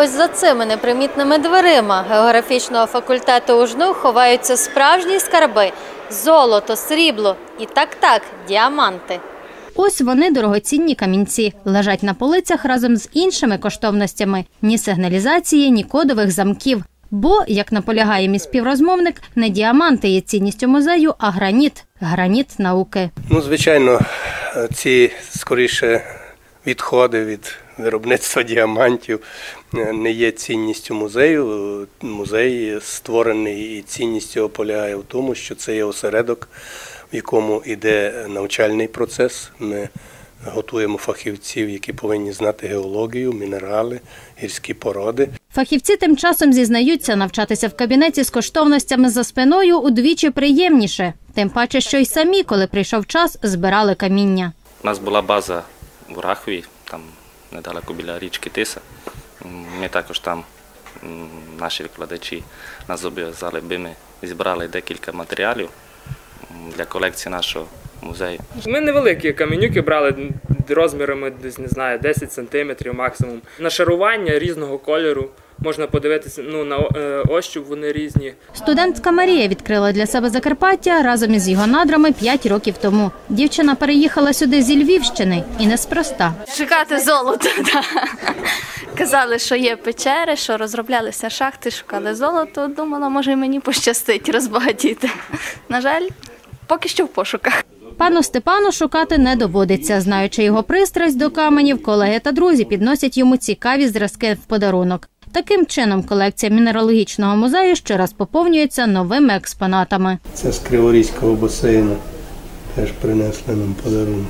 Ось за цими непримітними дверима географічного факультету УЖНУ ховаються справжні скарби – золото, срібло і так-так – діаманти. Ось вони дорогоцінні камінці, лежать на полицях разом з іншими коштовностями – ні сигналізації, ні кодових замків. Бо, як наполягає мій співрозмовник, не діаманти є цінністю музею, а граніт – граніт науки. Ну, звичайно, ці скоріше відходи від виробництва діамантів е, не є цінністю музею. Музей створений і цінність його полягає в тому, що це є осередок, в якому йде навчальний процес. Ми готуємо фахівців, які повинні знати геологію, мінерали, гірські породи. Фахівці тим часом зізнаються, навчатися в кабінеті з коштовностями за спиною удвічі приємніше. Тим паче, що й самі, коли прийшов час, збирали каміння. У нас була база в Рахові, там недалеко біля річки Тиса. Ми також там, наші викладачі, нас зобов'язали, би ми зібрали декілька матеріалів для колекції нашого музею. Ми невеликі каменюки брали розмірами десь не знаю, 10 сантиметрів максимум. Нашарування різного кольору. Можна подивитися ну, на е, ощуп, вони різні. Студентка Марія відкрила для себе Закарпаття разом із його надрами 5 років тому. Дівчина переїхала сюди зі Львівщини і неспроста. Шукати золото. Казали, що є печери, що розроблялися шахти, шукали золото. Думала, може мені пощастить розбагатіти. На жаль, поки що в пошуках. Пану Степану шукати не доводиться. Знаючи його пристрасть до каменів, колеги та друзі підносять йому цікаві зразки в подарунок. Таким чином, колекція мінералогічного музею щораз поповнюється новими експонатами. Це з Криворізького басейну. Теж принесли нам подарунок.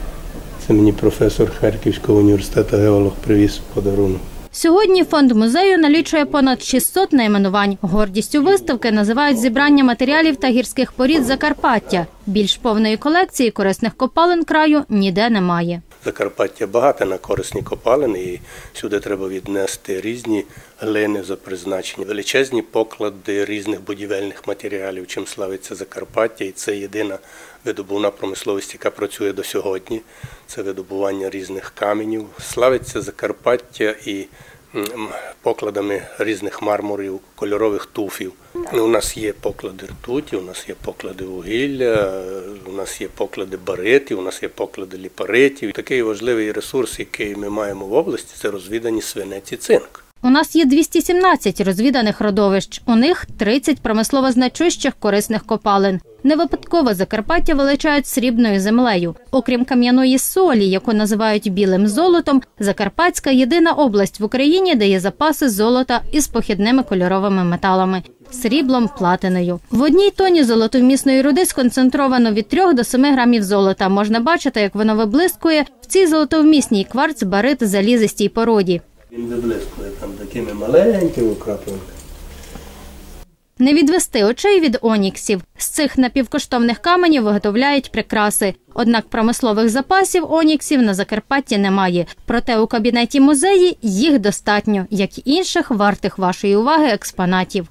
Це мені професор Харківського університету геолог привіз подарунок. Сьогодні фонд музею налічує понад 600 найменувань. Гордістю виставки називають зібрання матеріалів та гірських порід Закарпаття. Більш повної колекції корисних копалин краю ніде немає. Закарпаття багато на корисні копалини, і сюди треба віднести різні глини за призначенням, величезні поклади різних будівельних матеріалів, чим славиться Закарпаття, і це єдина видобувна промисловість, яка працює до сьогодні. Це видобування різних каменів. Славиться Закарпаття і покладами різних мармурів, кольорових туфів. У нас є поклади ртуті, у нас є поклади вугілля, у нас є поклади баритів, у нас є поклади ліпаритів. Такий важливий ресурс, який ми маємо в області, це розвідані свинець і цинк. У нас є 217 розвіданих родовищ. У них 30 промислово значущих корисних копалин. Не випадково Закарпаття величають срібною землею. Окрім кам'яної солі, яку називають білим золотом, Закарпатська єдина область в Україні, де є запаси золота із похідними кольоровими металами. Сріблом, платиною. В одній тоні золотовмісної руди сконцентровано від 3 до 7 грамів золота. Можна бачити, як воно виблискує в цій золотовмісній кварц барит залізистій породі. Він виблискує там такими маленькими краплями. Не відвести очей від оніксів. З цих напівкоштовних каменів виготовляють прикраси. Однак промислових запасів оніксів на Закарпатті немає. Проте у кабінеті музеї їх достатньо, як і інших вартих вашої уваги експонатів.